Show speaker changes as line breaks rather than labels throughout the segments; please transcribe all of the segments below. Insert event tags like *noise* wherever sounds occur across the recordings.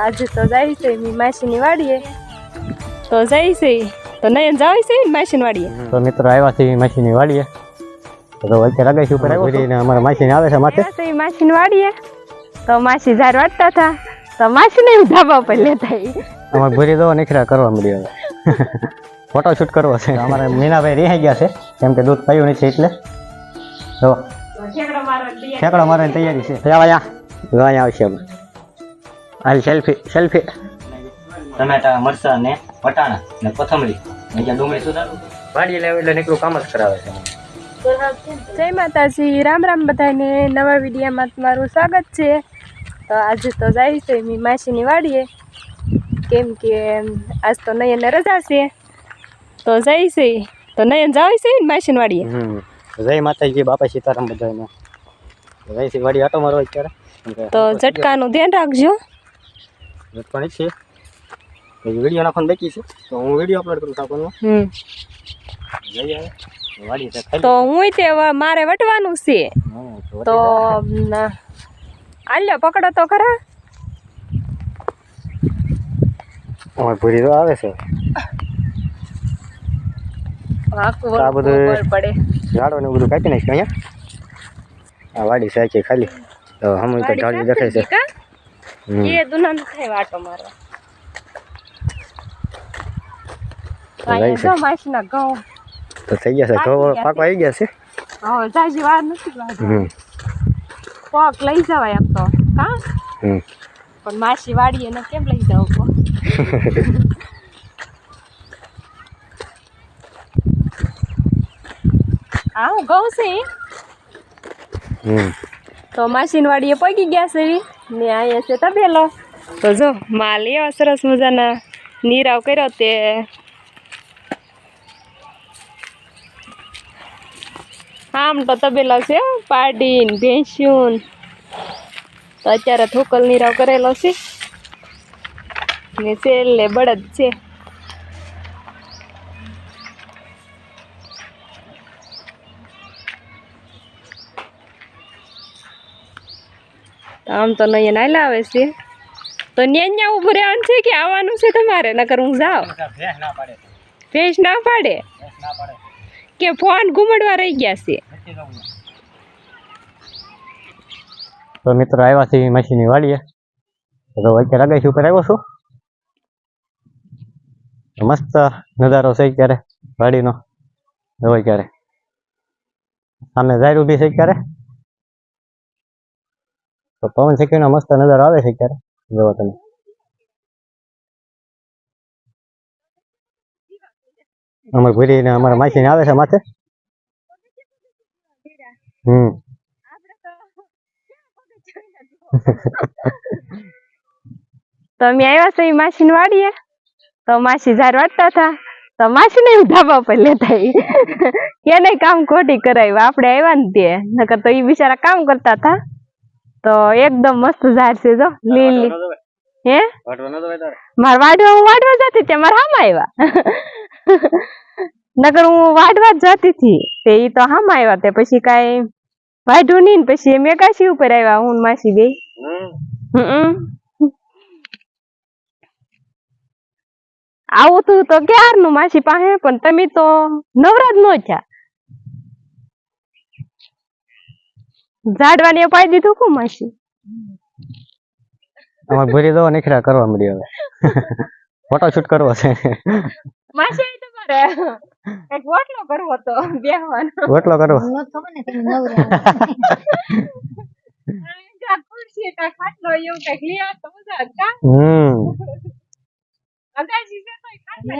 આજે તો જાય છે મી માસીની વાડીએ. તો જાય છે તો નયન જાય છે માસીની વાડીએ.
તો મિત્રો આવ્યા છે માસીની વાડીએ. તો વચ્ચે અગાસી ઉપર આવ્યો ને અમારા માસીને આવે છે માથે.
છે માસીની વાડીએ. તો માસી ઝાર વાટતા હતા. તો માસીને ધાબા પર લેતા.
અમારે ભૂરી દો નીકળ્યા કરવા મળ્યો હવે. ફોટો શૂટ કરવો છે. અમારે મીનાભાઈ રહી ગયા છે. કેમ કે દૂધ પાયું નથી એટલે. જો ઠેકડો મારવાની તૈયારી છે. આવા અહીંયા જો અહીંયા આવશે અમે. હાલ સેલ્ફી સેલ્ફી ટમેટા મરચા ને વટાણા ને કોથમરી અહીંયા ડુંગળી સુધારું. ભાડી લેવું એટલે નીકળું કામ જ કરાવે છે.
જય માતાજી રામ રામ બધાને. નવા વિડીયામાં તમારું સ્વાગત છે. તો આજે તો જાય છે મી માસીની વાડીએ. કેમ કે આજ તો નયનને રજા છે. તો જાય છે. તો નયન જાય છે ને માસીની વાડીએ?
જય માતાજી બાપા સીતારામ બધાને. જય શ્રી વાડી આટો મારો અત્યારે
તો ઝટકાનું ધ્યાન રાખજો.
પણ છે. વીડિયો નાખવાનું બાકી છે. તો હું વીડિયો અપલોડ કરું
હમ.
જઈ આવે.
તો હું તે મારે વટવાનું છે.
તો
આલ્યો પકડો તો ખરા.
ઓય ભૂરી તો આવે છે. આ બધું-
પડે.
ઝાડો ને બધું કાપી નાખ્યું અહીંયા. આ વાડી છે ખાલી. તો હમ તો ઝાડવી દેખાય છે.
એ દુનાન થાય વાટો મારવા.
તો
માસીના ઘઉં.
તો થઈ ગયા છે. ઘઉં પાકવા આવી ગયા છે?
હા જાજી વાર નથી લાગતી.
હમ.
પગ લઈ જવાય એમ તો. કા? પણ માસી વાડીએ ને કેમ લઈ જાવ કો *laughs* હા હું ઘઉં છે.
હમ.
તો માસીની વાડીએ પગી ગયા છે. ને અહીંયા છે તબેલો તો જો માલ એવા સરસ મજાના. નીરાવ કર્યો તે. આમ તો તબેલો છે પાડીન, ભેંસ્યું. તો અત્યારે થોકલ નીરાવ કરેલો છે. ને છેલ્લે બળદ છે. આમ તો નહીં ના લાવે છે. તો ન્યા ઉભું રહેવાનું છે કે આવવાનું છે તમારે? નકર હું જાઉં. ભેંસ ના પાડે. કે ફોન ઘુમડવા રહી ગયા છે?
તો મિત્રો આવ્યા છે મશીની વાડીએ. તો અત્યારે અગાસી ઉપર આવ્યો છું? મસ્ત નજારો છે ક્યારે વાડીનો. હોય ક્યારે સામે જાહેર ઊભી છે ક્યારે તો પવન શેકીનો મસ્ત નજર આવે છે ક્યારે? જોવો તમે. અમારે ભૂરી ને અમારા માસી આવે છે માથે. હમ. *laughs*
તો અમે આવ્યા છે માસીની વાડીએ? તો માસી ઝાર વાટતા હતા. તો માસી ને ધાબા પર લેતા. *laughs* એને કામ ખોટી કરાવ્યું આપણે આવ્યા ને તે નકર તો ઈ બિચારા કામ કરતા હતા. તો એકદમ મસ્ત ઝાડ છે જો લીલી. હે? મારે વાડવા હું વાડવા જતી ત્યાં મારા હામાં આવ્યા *laughs* નકર હું વાડવા જ જતી હતી તે ઈ તો હામાં આવ્યા તે પછી કાઈ વાઢું નહીં પછી મેં કાશી ઉપર આવ્યા હું માસી બે. હમ. આવું તું તો ક્યારનું માસી પાસે પણ તમે તો નવરા નો થયા. ઝાડવાને પાઈ દીધું કુ માસી?
અમારે ભરી દો નીકળ્યા કરવા મળી હવે. ફોટો શૂટ કરવો છે.
માસી તો તમારે એક વોટલો કરવો તો બેહવાનો.
વોટલો કરવો?
જા ખુરશી કાંઈ ખાટલો એવું કાંઈક લઈ આવ તો મજા આવે.
હમ.
અગાસી છે તો ખાટલો.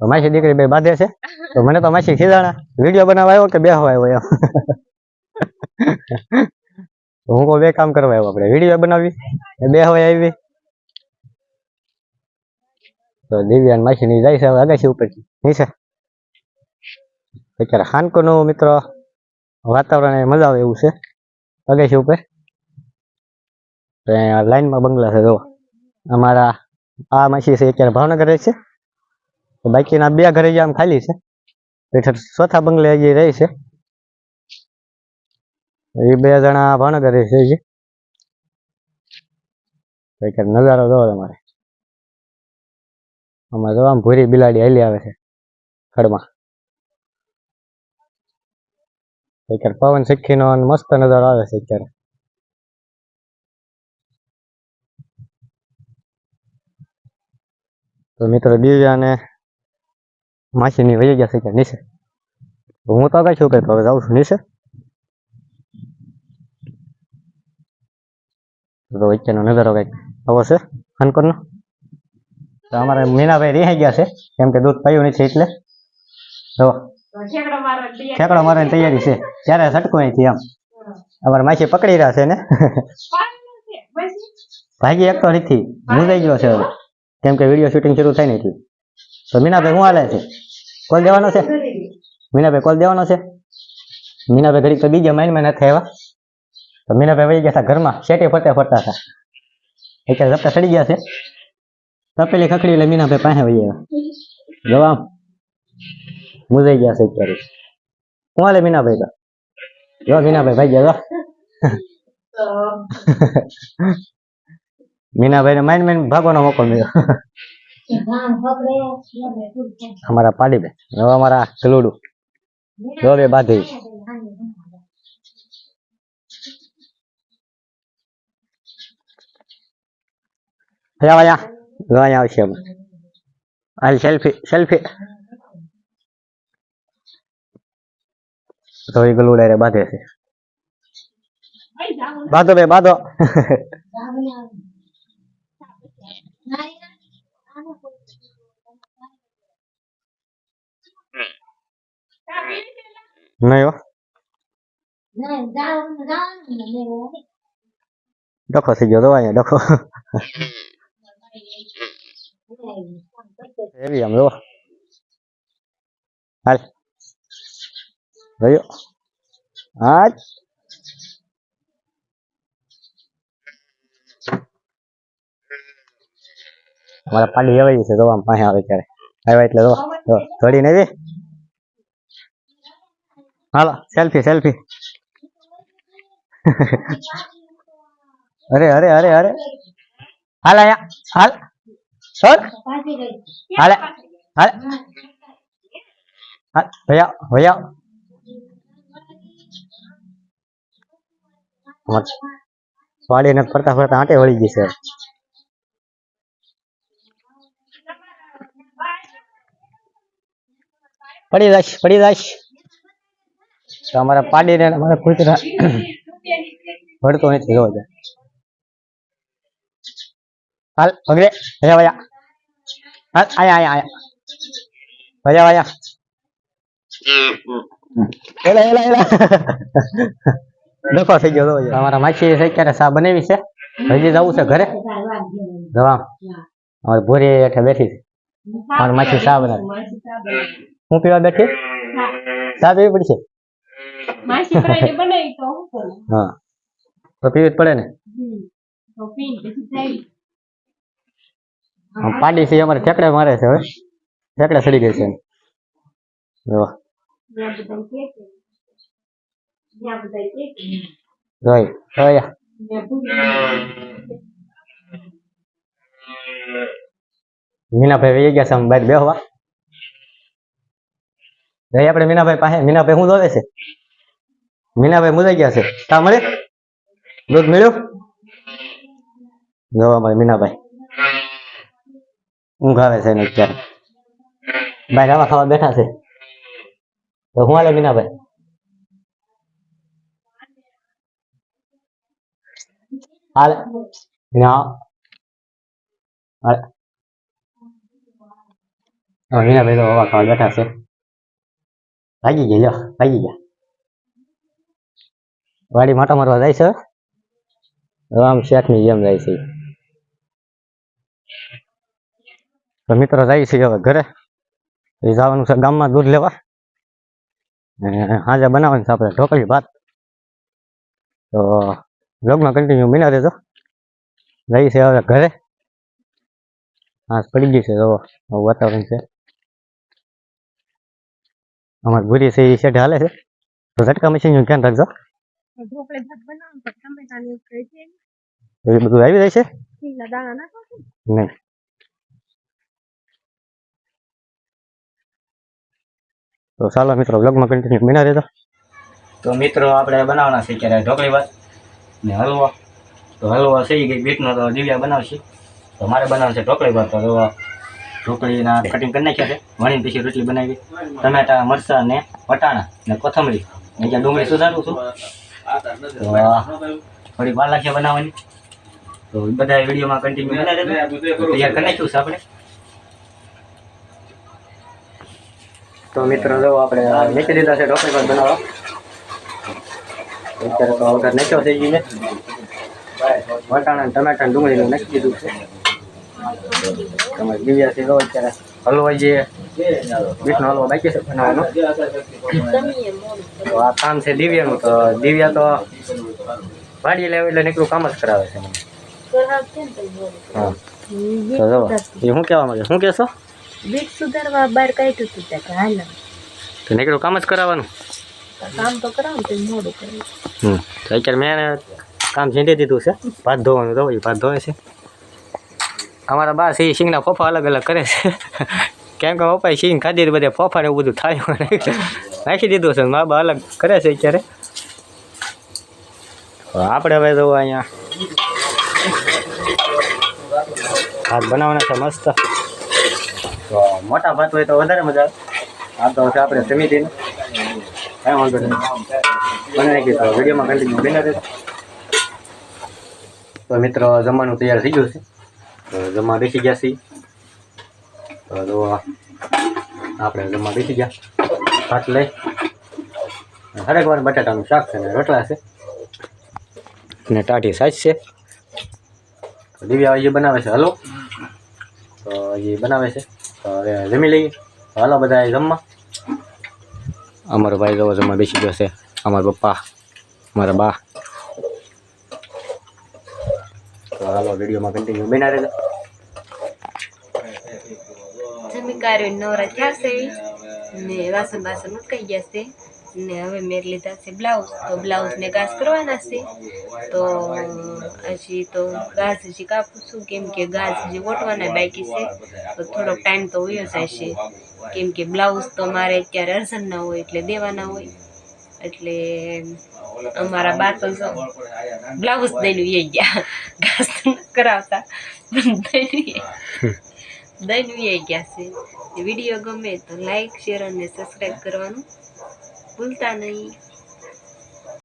તો માસી દીકરી બે બાંધે છે. તો મને તો માસી ખીજાણા. વીડિયો બનાવવા આવ્યો કે બેહવા આવ્યો એમ? હું કહું બે કામ કરવા આવ્યો આપણે. વીડિયો બનાવી ને બેહવા આવી. તો દિવ્યાન માસી ની જાય છે હવે અગાસી ઉપર નીચે. અત્યારે હાનકોનું મિત્રો વાતાવરણ એ મજા આવે એવું છે. અગાસી ઉપર. લાઈનમાં બંગલા છે જો અમારા આ માસી છે, અત્યારે ભાવનગર રહે છે. બાકીના બે ઘરે આમ ખાલી છે. હેઠળ ચોથા બંગલે હજી રહે છે. એ બે જણા ભાવનગર છે નજારો જોવો તમારે. અમારે તો આમ ભૂરી બિલાડી હાલી આવે છે, ખડમાં. અત્યારે પવન અને મસ્ત નજારો આવે છે અત્યારે. તો મિત્રો દિવ્યા માસીની વહી ગયા છે કે નીચે? તો હું તો કઈ છું કે હવે જાઉં છું નીચે. તો વચ્ચેનો નજારો કંઈક આવો છે ખનકોરનો તો અમારે મીનાભાઈ રિહાઈ ગયા છે કેમ કે દૂધ પાયું નથી એટલે. જો ઠેકડો મારવાની તૈયારી છે. ત્યારે સટકું અહીંથી આમ અમારે માછી પકડી રહ્યા છે ને. ભાગી એક તો નથી મૂંઝાઈ ગયો છે હવે. કેમ કે વીડિયો શૂટિંગ શરૂ થાય ને એટલે તો મીનાભાઈ શું હાલે છે? કોલ દેવાનો છે? મીનાભાઈ કોલ દેવાનો છે? મીનાભાઈ ઘડીક તો બીજા માઇન્ડમાં નથી આવ્યા. તો મીનાભાઈ વહી ગયા હતા ઘરમાં શેટે ફરતે ફરતા હતા એટલે ઝપટા ચડી ગયા છે. તપેલી ખખડી એટલે મીનાભાઈ પાસે વહી આવ્યા. જવા મુજાઈ ગયા છે અત્યારે. શું હાલે મીનાભાઈ તો? જો મીનાભાઈ ભાઈ ગયા મીનાભાઈ ને માઇન્ડ માઇન્ડ ભાગવાનો મોકો મળ્યો. અમારા પાડીબેન હવે અમારા ગલુડું જો બે અહીંયા અહીંયા આવશે હાલ સેલ્ફી સેલ્ફી તો એ રે બાંધે છે. બાંધો બે, બાંધો. *laughs* નહીં હો ડખો થઈ ગયો તો અહીંયા ડખો એવી આમ જો હાલ ગયો હા અમારા પાડી આવે છે આમ પાસે આવે ત્યારે આવ્યા એટલે જો થોડી નવી હાલો સેલ્ફી સેલ્ફી અરે અરે અરે અરે. હાલ આયા હાલ. સર? હાલે, હાલ. ભયા ભૈયા વાડીને ફરતા ફરતા આંટે વળી ગઈ છે પડી દઈશ પડી જશ તો અમારા પાડીને અમારા કૂતરા વળતો નથી જોવા છે હાલ પગડે ભજા ભજા. હાલ આયા આયા આયા. ભજા ભૈયા એલા એલા એલા. ડખો થઈ ગયો તો અમારા માછી છે ક્યારે સા બનાવી છે. હજી જવું છે ઘરે. જવા. અમારે ભૂરી હેઠે બેઠી છે. માછી સા બનાવી. હું પીવા બેઠી? સા પીવી પડશે?
માસી ફ્રાઈડે બનાવી તો હું કરું?
હા. તો પીવી જ પડે ને?
તો પીને પછી
થઈ પાડી છે અમારે ઠેકડે મારે છે હવે. ઠેકડે સડી ગઈ છે મીનાભાઈ વહી ગયા છે બહાર બેહવા. જઈ આપણે મીનાભાઈ પાસે. મીનાભાઈ શું દોવે છે? મીનાભાઈ મુજાઈ ગયા છે તા મળે દૂધ મળ્યું જો અમારે મીનાભાઈ ઊંઘ આવે છે એને અત્યારે બહાર આવા ખાવા બેઠા છે તો હું હાલે મીનાભાઈ હાલે ના હાલે હવે મીનાભાઈ તો હવા ખાવા બેઠા છે ભાગી ગયા લ્યો ભાગી ગયા વાડી માટો મારવા જાય છે? આમ શેઠની જેમ જાય છે. તો મિત્રો જાય છે હવે ઘરે. એ જવાનું છે ગામમાં દૂધ લેવા. આજે બનાવવાનું છે આપણે ઢોકળી ભાત. તો બ્લોગમાં કન્ટિન્યુ બના દેજો જઈ છે હવે ઘરે. હા પડી ગયું છે તો વાતાવરણ છે. અમારી ભૂરી છે એ શેઠ હાલે છે. તો ઝટકા મશીનનું ધ્યાન રાખજો.
ઢોકળી ભાત બનાવો તો ટમેટાની એવું ખાઈ છે
એ બધું આવી જાય છે
ના દાણા નાખો
નહીં તો ચાલો મિત્રો વ્લોગમાં કન્ટિન્યુ બના રહેતો તો મિત્રો આપણે બનાવવાના છે ક્યારે ઢોકળી ભાત ને હલવો તો હલવો છે ગઈ બીટનો તો દિવ્યા બનાવશે તો મારે બનાવવાનું છે ઢોકળી ભાત તો જો ઢોકળીના કટિંગ કરી નાખ્યા છે વણીને પછી રોટલી બનાવી ટમેટા મરચાં ને વટાણા ને કોથમરી અહીંયા ડુંગળી સુધારું છું થોડી વાર લાગશે બનાવવાની. તો બધા વિડીયોમાં કન્ટિન્યુ બનાવી તૈયાર કરી નાખ્યું છે આપણે. તો મિત્રો જો આપણે મૂકી દીધા છે ઢોકળી પણ બનાવવા. અત્યારે તો વગર નાખ્યો થઈ ગઈ છે. વટાણા ને ટમેટા ને ડુંગળીનું નાખી દીધું છે. તમારે દિવ્યાથી છે અત્યારે હલવાઈ જે બીટનો હલવો બાકી છે બનાવવાનો તો આ કામ છે દિવ્યાનું તો દિવ્યા તો ભાડી લેવા એટલે નીકળું કામ જ કરાવે છે. મને. હા. તો જો એ શું કહેવા માંગે? શું કહેશો?
બીટ સુધારવા બહાર કાઢ્યું હતું ત્યાં હાલ.
તો નીકળું કામ જ કરાવવાનું?
કામ તો કરાવું તો મોડું કર્યું
હમ. તો અત્યારે મેં કામ ઝીંડી દીધું છે ભાત ધોવાનું તો ભાત ધોવે છે. અમારા બા સિંગના ફોફા અલગ અલગ કરે છે. કેમ કે પપ્પાએ સિંગ ખાધી બધે ફોફા એવું બધું થાય નાખી દીધું છે, મા બા અલગ કરે છે અત્યારે. આપણે હવે તો અહીંયા. ભાત બનાવવાના છે, મસ્ત. તો મોટા ભાત હોય તો વધારે મજા આવે. આ તો છે આપણે સમિતિનું. કાંઈ વાંધો નહીં. બને નાખી તો વિડીયોમાં કન્ટિન્યુ બની રહે તો મિત્રો, જમવાનું તૈયાર થઈ ગયું છે. જમવા બેસી ગયા છીએ. તો જો આપણે જમવા બેસી ગયા. ભાત લઈ. હરેક વાર બટાટાનું શાક છે ને રોટલા છે. ને ટાઢી સાજ છે. દિવ્યા હજી બનાવે છે, હલો. તો એ બનાવે છે, તો હવે જમી લઈએ. હાલો બધા જમવા. અમારો ભાઈ જવો જમવા બેસી ગયો છે. અમારા પપ્પા, અમારા બા. તો હાલો વિડીયોમાં કન્ટિન્યુ બના રહેજો.
કાર્ય નવરા થયા છે ને વાસણ બાસણ ઉટકાઈ ગયા છે ને હવે મેં લીધા છે બ્લાઉઝ તો બ્લાઉઝને ગાસ કરવાના છે તો હજી તો ગાસ હજી કાપું છું કેમ કે ઘાસ હજી ઓટવાના બાકી છે તો થોડોક ટાઈમ તો વયો છે કેમ કે બ્લાઉઝ તો મારે અત્યારે અર્જન્ટ ના હોય એટલે દેવાના હોય એટલે અમારા બા તો બ્લાઉઝ દઈને ગયા ઘાસ કરાવતા દઈને દઈને વી ગયા છે વીડિયો ગમે તો લાઈક શેર અને સબસ્ક્રાઈબ કરવાનું ભૂલતા નહીં.